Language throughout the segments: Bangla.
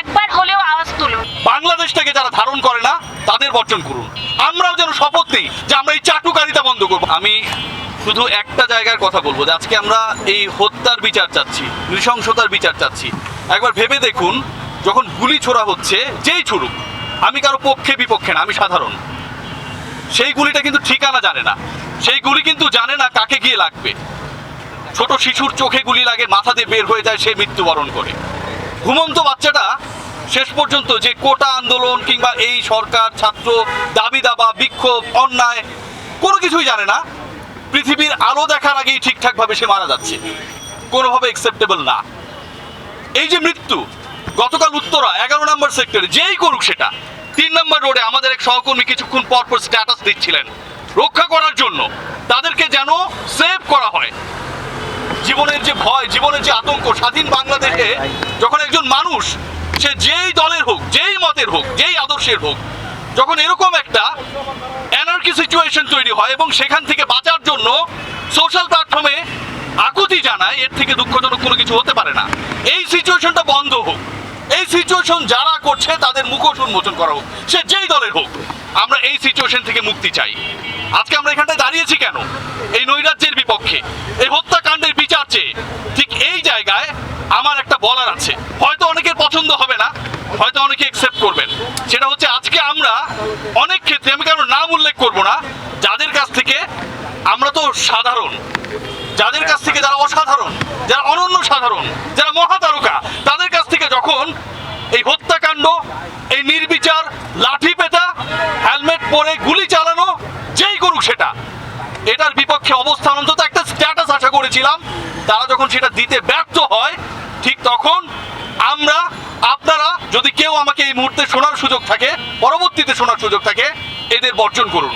একবার হলেও আওয়াজ তুলুন। বাংলাদেশটাকে যারা ধারণ করে না, তাদের বর্জন করুন। আমরাও যেন শপথ নেই যে আমরা এই চাটুকারিতা বন্ধ করব। আমি শুধু একটা জায়গার কথা বলব যে আজকে আমরা এই হত্যার বিচার চাচ্ছি, নৃশংসতার বিচার চাচ্ছি। একবার ভেবে দেখুন, যখন গুলি ছোড়া হচ্ছে, যেই ছুড়ুক, আমি কারও পক্ষে বিপক্ষে না, আমি সাধারণ। সেই গুলিটা কিন্তু ঠিকানা জানে না। সেই গুলি কিন্তু জানে না কাকে গিয়ে লাগবে। ছোট শিশুর চোখে গুলি লাগে মাথাতে বের হয়ে যায়, সে মৃত্যুবরণ করে। ঘুমন্ত বাচ্চাটা শেষ পর্যন্ত যে কোটা আন্দোলন কিংবা এই সরকার, ছাত্র, দাবি দাবা, বিক্ষোভ, অন্যায়, কোনো কিছুই জানে না। পৃথিবীর আলো দেখার আগেই ঠিকঠাকভাবে সে মারা যাচ্ছে। কোনোভাবে অ্যাকসেপ্টেবল না। এই যে মৃত্যু, গতকাল উত্তরা, এগারো নম্বর সেক্টরে, যেই করুক সেটা। তিন নম্বর রোডে আমাদের এক সহকর্মী কিছুক্ষণ পর পর স্ট্যাটাস দিচ্ছিলেন। রক্ষা করার জন্য তাদেরকে যেন সেভ করা হয়। জীবনের যে ভয়, জীবনের যে আতঙ্ক, স্বাধীন বাংলাদেশে যখন একজন মানুষ, সে যেই দলের হোক, যেই মতের হোক, যেই আদর্শের হোক, যখন এরকম একটা এনার্কি সিচুয়েশন তৈরি হয় এবং সেখান থেকে বাঁচার জন্য সোশ্যাল প্ল্যাটফর্মে আকুতি জানায়, এর থেকে দুঃখজনক কোনো কিছু হতে পারে না। এই সিচুয়েশনটা বন্ধ হোক। এই সিচুয়েশন যারা করছে, তাদের মুখোশ উন্মোচন করা হোক। সে যেই দলের হোক, আমরা এই সিচুয়েশন থেকে মুক্তি চাই। আজকে আমরা এখানটায় দাঁড়িয়েছি কেন? এই নৈরাজ্যের বিপক্ষে। এই হত্যাকাণ্ডের চেয়ে ঠিক এই জায়গায় আমার একটা বলার আছে। হয়তো অনেকের পছন্দ হবে না, হয়তো অনেকে একসেপ্ট করবেন। সেটা হচ্ছে আজকে আমরা অনেক ক্ষেত্রে, আমি কারও নাম উল্লেখ করব না, যাদের কাছ থেকে আমরা তো সাধারণ, যাদের কাছ থেকে যারা অসাধারণ, যারা অনন্য সাধারণ, যারা মহাতারকা, তাদের কাছ থেকে যখন এই হত্যাকাণ্ড, এই নির্বিচার লাঠি পেটা হেলমেট পরে গুলি চালানো, যেই করুক সেটা, এটার বিপক্ষে অবস্থান অন্তত একটা স্ট্যাটাস আশা করেছিলাম। তারা যখন সেটা দিতে ব্যর্থ হয়, ঠিক তখন আমরা, আপনারা যদি কেউ আমাকে এই মুহূর্তে শোনার সুযোগ থাকে, পরবর্তীতে শোনার সুযোগ থাকে, এদের বর্জন করুন।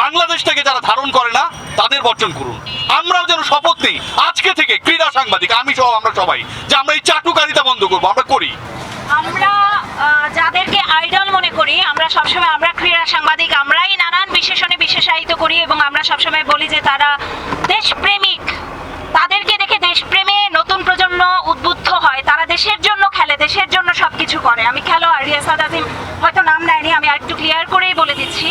বাংলাদেশটাকে যারা ধারণ করে না, তাদের বর্জন করুন। আমরাও যেন শপথ নিই। আজকে থেকে ক্রীড়া সাংবাদিক, আমি সহ আমরা সবাই, যে আমরা এই চাটুকারিতা বন্ধ করব, আমরা করি। আমরা যাদেরকে আইডল মনে করি, আমরা সবসময়, আমরা ক্রীড়া সাংবাদিক, আমরাই নানান বিশেষণে বিশেষায়িত করি এবং আমরা সবসময় বলি যে তারা দেশপ্রেমিক। তাদেরকে দেখে দেশপ্রেমে নতুন প্রজন্ম উদ্বুদ্ধ হয়। তারা দেশের জন্য খেলে, দেশের জন্য সবকিছু করে। আমি খেলোয়াড় রিয়াসাদ আজিম, হয়তো নাম নেয়নি, আমি আর একটু ক্লিয়ার করেই বলে দিচ্ছি।